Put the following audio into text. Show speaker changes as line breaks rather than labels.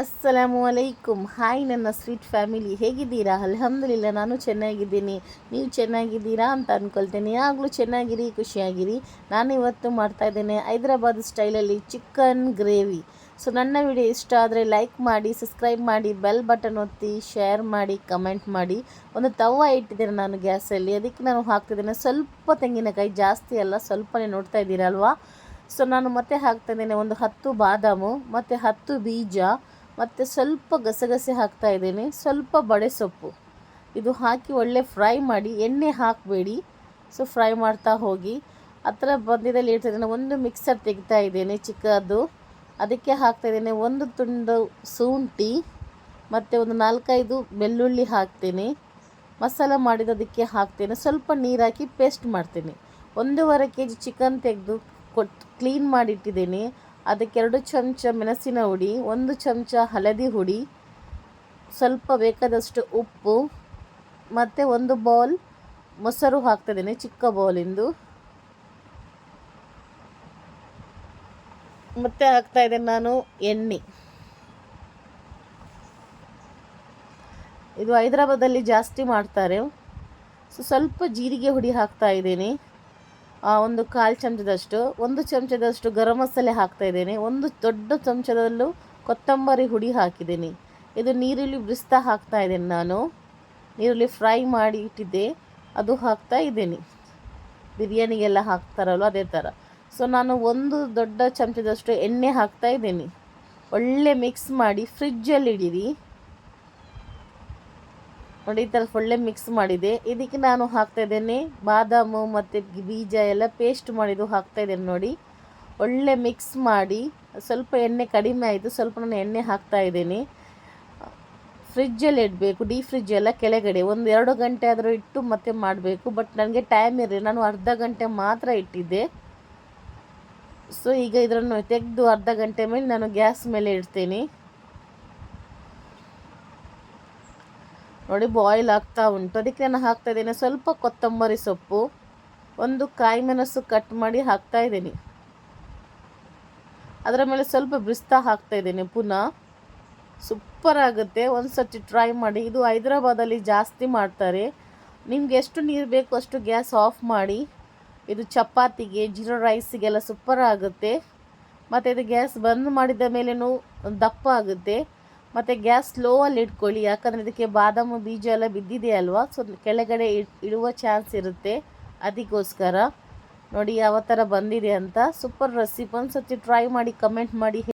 ಅಸ್ಸಲಾಮು ಅಲೈಕುಮ್ ಹಾಯ್ ನನ್ನ sweet family ಹೇಗಿದ್ದೀರಾ? ಅಲ್ಹಮ್ದುಲಿಲ್ಲ, ನಾನು ಚೆನ್ನಾಗಿದ್ದೀನಿ. ನೀವು ಚೆನ್ನಾಗಿದ್ದೀರಾ ಅಂತ ಅಂದ್ಕೊಳ್ತೇನೆ ಯಾವಾಗಲೂ ಚೆನ್ನಾಗಿರಿ, ಖುಷಿಯಾಗಿರಿ. ನಾನು ಇವತ್ತು ಮಾಡ್ತಾಯಿದ್ದೇನೆ ಹೈದರಾಬಾದ್ ಸ್ಟೈಲಲ್ಲಿ ಚಿಕನ್ ಗ್ರೇವಿ. ಸೊ ನನ್ನ ವಿಡಿಯೋ ಇಷ್ಟ ಆದರೆ ಲೈಕ್ ಮಾಡಿ ಸಬ್ಸ್ಕ್ರೈಬ್ ಮಾಡಿ ಬೆಲ್ ಬಟನ್ ಒತ್ತಿ ಶೇರ್ ಮಾಡಿ ಕಮೆಂಟ್ ಮಾಡಿ. ಒಂದು ತವ ಇಟ್ಟಿದ್ದೇನೆ ನಾನು ಗ್ಯಾಸಲ್ಲಿ. ಅದಕ್ಕೆ ನಾನು ಹಾಕ್ತಿದ್ದೇನೆ. ಸ್ವಲ್ಪ ತೆಂಗಿನಕಾಯಿ ಜಾಸ್ತಿ ಅಲ್ಲ, ಸ್ವಲ್ಪನೇ ನೋಡ್ತಾ ಇದ್ದೀರಲ್ವಾ? ಸೊ ನಾನು ಮತ್ತೆ ಹಾಕ್ತಾ ಇದ್ದೇನೆ ಒಂದು ಹತ್ತು ಬಾದಾಮು, ಮತ್ತು ಹತ್ತು ಬೀಜ. ಮತ್ತು ಸ್ವಲ್ಪ ಗಸಗಸೆ ಹಾಕ್ತಾ ಇದ್ದೇನೆ. ಸ್ವಲ್ಪ ಬಡೆ ಸೊಪ್ಪು. ಇದು ಹಾಕಿ ಒಳ್ಳೆ ಫ್ರೈ ಮಾಡಿ ಎಣ್ಣೆ ಹಾಕಬೇಡಿ. ಸೊ, ಫ್ರೈ ಮಾಡ್ತಾ ಹೋಗಿ. ಆ ಥರ ಬಂದಿದ್ದಲ್ಲಿ ಇಡ್ತಿದ್ದೇನೆ ಒಂದು ಮಿಕ್ಸರ್ ತೆಗಿತಾ ಇದ್ದೇನೆ ಚಿಕ್ಕದು. ಅದಕ್ಕೆ ಹಾಕ್ತಾ ಇದ್ದೇನೆ ಒಂದು ತುಂಡು ಶುಂಠಿ ಮತ್ತು ಒಂದು ನಾಲ್ಕೈದು ಬೆಳ್ಳುಳ್ಳಿ ಹಾಕ್ತೇನೆ. ಮಸಾಲ ಮಾಡಿದದಕ್ಕೆ ಹಾಕ್ತೇನೆ. ಸ್ವಲ್ಪ ನೀರು ಹಾಕಿ ಪೇಸ್ಟ್ ಮಾಡ್ತೇನೆ. ಒಂದೂವರೆ ಕೆ ಜಿ ಚಿಕನ್ ತೆಗೆದು ಕೊಟ್ಟು ಕ್ಲೀನ್ ಮಾಡಿಟ್ಟಿದ್ದೇನೆ. ಅದಕ್ಕೆ ಎರಡು ಚಮಚ ಮೆಣಸಿನ ಹುಡಿ, ಒಂದು ಚಮಚ ಹಳದಿ ಹುಡಿ, ಸ್ವಲ್ಪ ಬೇಕಾದಷ್ಟು ಉಪ್ಪು, ಮತ್ತು ಒಂದು ಬೌಲ್ ಮೊಸರು ಹಾಕ್ತಿದ್ದೇನೆ, ಚಿಕ್ಕ ಬೌಲಿಂದು. ಮತ್ತೆ ಹಾಕ್ತಾ ಇದ್ದೇನೆ ನಾನು ಎಣ್ಣೆ. ಇದು ಹೈದ್ರಾಬಾದಲ್ಲಿ ಜಾಸ್ತಿ ಮಾಡ್ತಾರೆ. ಸೊ, ಸ್ವಲ್ಪ ಜೀರಿಗೆ ಹುಡಿ ಹಾಕ್ತಾ ಇದ್ದೀನಿ. ಒಂದು ಕಾಲು ಚಮಚದಷ್ಟು, ಒಂದು ಚಮಚದಷ್ಟು ಗರಂ ಮಸಾಲೆ ಹಾಕ್ತಾ ಇದ್ದೇನೆ. ಒಂದು ದೊಡ್ಡ ಚಮಚದಲ್ಲೂ ಕೊತ್ತಂಬರಿ ಹುಡಿ ಹಾಕಿದ್ದೀನಿ. ಇದು ನೀರುಳ್ಳಿ ಬಿಸ್ತಾ ಹಾಕ್ತಾ ಇದ್ದೇನೆ ನಾನು. ನೀರುಳ್ಳಿ ಫ್ರೈ ಮಾಡಿ ಇಟ್ಟಿದ್ದೆ. ಅದು ಹಾಕ್ತಾ ಇದ್ದೀನಿ. ಬಿರಿಯಾನಿಗೆಲ್ಲ ಹಾಕ್ತಾರಲ್ವ ಅದೇ ಥರ. ಸೊ, ನಾನು ಒಂದು ದೊಡ್ಡ ಚಮಚದಷ್ಟು ಎಣ್ಣೆ ಹಾಕ್ತಾ ಇದ್ದೀನಿ. ಒಳ್ಳೆ ಮಿಕ್ಸ್ ಮಾಡಿ ಫ್ರಿಜ್ಜಲ್ಲಿ ಇಡೀರಿ. ನೋಡಿ, ಈ ಥರ ಒಳ್ಳೆ ಮಿಕ್ಸ್ ಮಾಡಿದೆ. ಇದಕ್ಕೆ ನಾನು ಹಾಕ್ತಾ ಇದ್ದೇನೆ ಬಾದಾಮು ಮತ್ತು ಬೀಜ ಎಲ್ಲ ಪೇಸ್ಟ್ ಮಾಡಿದ್ದು ಹಾಕ್ತಾ ಇದ್ದೇನೆ ನೋಡಿ. ಒಳ್ಳೆ ಮಿಕ್ಸ್ ಮಾಡಿ, ಸ್ವಲ್ಪ ಎಣ್ಣೆ ಕಡಿಮೆ ಆಯಿತು, ಸ್ವಲ್ಪ ನಾನು ಎಣ್ಣೆ ಹಾಕ್ತಾ ಇದ್ದೇನೆ. ಫ್ರಿಜ್ಜಲ್ಲಿ ಇಡಬೇಕು ಡೀ ಫ್ರಿಜ್ ಎಲ್ಲ ಕೆಳಗಡೆ. ಒಂದು ಎರಡು ಗಂಟೆ ಆದರೂ ಇಟ್ಟು ಮತ್ತೆ ಮಾಡಬೇಕು ಬಟ್ ನನಗೆ ಟೈಮ್ ಇರಲಿ ನಾನು ಅರ್ಧ ಗಂಟೆ ಮಾತ್ರ ಇಟ್ಟಿದ್ದೆ. ಸೊ ಈಗ ಇದನ್ನು ತೆಗೆದು ಅರ್ಧ ಗಂಟೆ ಮೇಲೆ ನಾನು ಗ್ಯಾಸ್ ಮೇಲೆ ಇಡ್ತೇನೆ. ನೋಡಿ ಬಾಯ್ಲ್ ಆಗ್ತಾ ಉಂಟು. ಅದಕ್ಕೆ ನಾನು ಹಾಕ್ತಾ ಇದ್ದೇನೆ ಸ್ವಲ್ಪ ಕೊತ್ತಂಬರಿ ಸೊಪ್ಪು. ಒಂದು ಕಾಯಿ ಮೆಣಸು ಕಟ್ ಮಾಡಿ ಹಾಕ್ತಾ ಇದ್ದೀನಿ. ಅದರ ಮೇಲೆ ಸ್ವಲ್ಪ ಬಿಸ್ತಾ ಹಾಕ್ತಾ ಇದ್ದೀನಿ ಪುನಃ. ಸೂಪರ್ ಆಗುತ್ತೆ. ಒಂದು ಸರ್ತಿ ಟ್ರೈ ಮಾಡಿ. ಇದು ಹೈದ್ರಾಬಾದಲ್ಲಿ ಜಾಸ್ತಿ ಮಾಡ್ತಾರೆ. ನಿಮ್ಗೆ ಎಷ್ಟು ನೀರು ಬೇಕು ಅಷ್ಟು ಗ್ಯಾಸ್ ಆಫ್ ಮಾಡಿ. ಇದು ಚಪಾತಿಗೆ, ಜೀರೋ ರೈಸಿಗೆಲ್ಲ ಸೂಪರ್ ಆಗುತ್ತೆ. ಮತ್ತು ಇದು ಗ್ಯಾಸ್ ಬಂದ್ ಮಾಡಿದ ಮೇಲೇನು ದಪ್ಪ ಆಗುತ್ತೆ. ಮತ್ತು ಗ್ಯಾಸ್ ಸ್ಲೋವಲ್ಲಿ ಇಟ್ಕೊಳ್ಳಿ. ಯಾಕಂದರೆ ಇದಕ್ಕೆ ಬಾದಾಮಿ ಬೀಜ ಎಲ್ಲ ಬಿದ್ದಿದೆ ಅಲ್ವಾ? ಸೊ ಕೆಳಗಡೆ ಇಡುವ ಚಾನ್ಸ್ ಇರುತ್ತೆ ಅದಕ್ಕೋಸ್ಕರ. ನೋಡಿ ಯಾವ ಥರ ಬಂದಿದೆ ಅಂತ. ಸೂಪರ್ ರೆಸಿಪಿ ಒಂದು ಟ್ರೈ ಮಾಡಿ ಕಮೆಂಟ್ ಮಾಡಿ